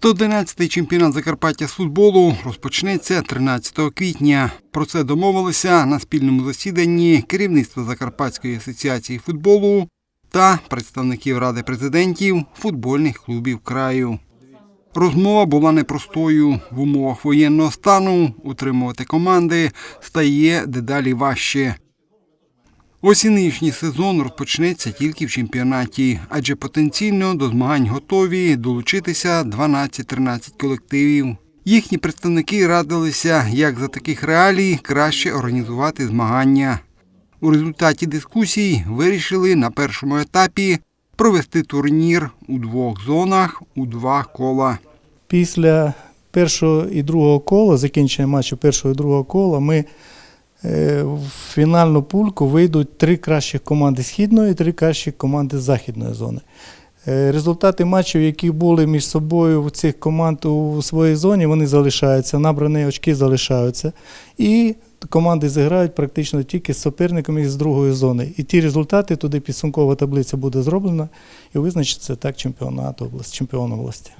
111-й чемпіонат Закарпаття з футболу розпочнеться 13 квітня. Про це домовилися на спільному засіданні керівництва Закарпатської асоціації футболу та представників Ради президентів футбольних клубів краю. Розмова була непростою. В умовах воєнного стану утримувати команди стає дедалі важче. Ось нинішній сезон розпочнеться тільки в чемпіонаті, адже потенційно до змагань готові долучитися 12-13 колективів. Їхні представники радилися, як за таких реалій краще організувати змагання. У результаті дискусій вирішили на першому етапі провести турнір у двох зонах у два кола. Після першого і другого кола, закінчення матчу першого і другого кола, ми в фінальну пульку вийдуть три кращих команди східної і три кращих команди західної зони. Е, Результати матчів, які були між собою в цих команд у своїй зоні, вони залишаються, набрані очки залишаються. І команди зіграють практично тільки з суперниками із другої зони. І ті результати туди підсумкова таблиця буде зроблена і визначиться так чемпіонат області, чемпіон області.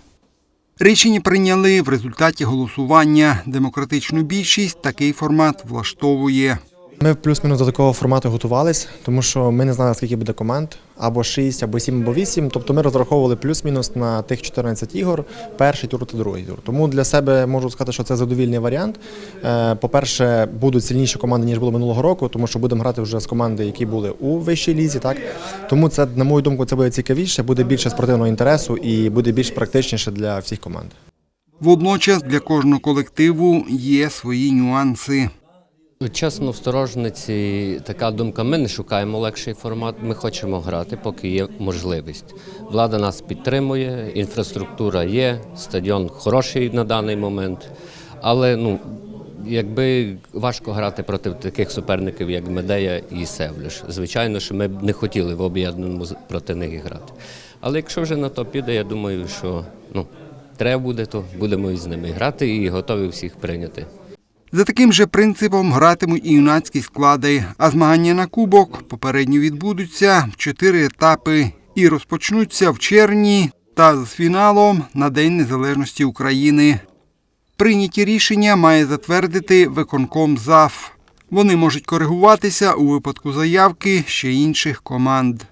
Рішення прийняли в результаті голосування. Демократичну більшість такий формат влаштовує. Ми плюс-мінус до такого формату готувались, тому що ми не знали, скільки буде команд, або 6, або 7, або 8. Тобто ми розраховували плюс-мінус на тих 14 ігор, перший тур та другий тур. Тому для себе можу сказати, що це задовільний варіант. Е, По-перше, будуть сильніші команди, ніж було минулого року, тому що будемо грати вже з команди, які були у вищій лізі. Так? Тому це, на мою думку, це буде цікавіше, буде більше спортивного інтересу і буде більш практичніше для всіх команд. Водночас для кожного колективу є свої нюанси. Чесно, в сторожниці така думка. Ми не шукаємо легший формат. Ми хочемо грати, поки є можливість. Влада нас підтримує, інфраструктура є, стадіон хороший на даний момент. Але ну, якби важко грати проти таких суперників, як Медея і Севлиш. Звичайно, що ми б не хотіли в об'єднаному проти них грати. Але якщо вже на то піде, я думаю, що ну, треба буде, то будемо із ними грати і готові всіх прийняти. За таким же принципом гратимуть і юнацькі склади, а змагання на кубок попередньо відбудуться в чотири етапи і розпочнуться в червні та з фіналом на День Незалежності України. Прийняті рішення має затвердити виконком ЗАФ. Вони можуть коригуватися у випадку заявки ще інших команд.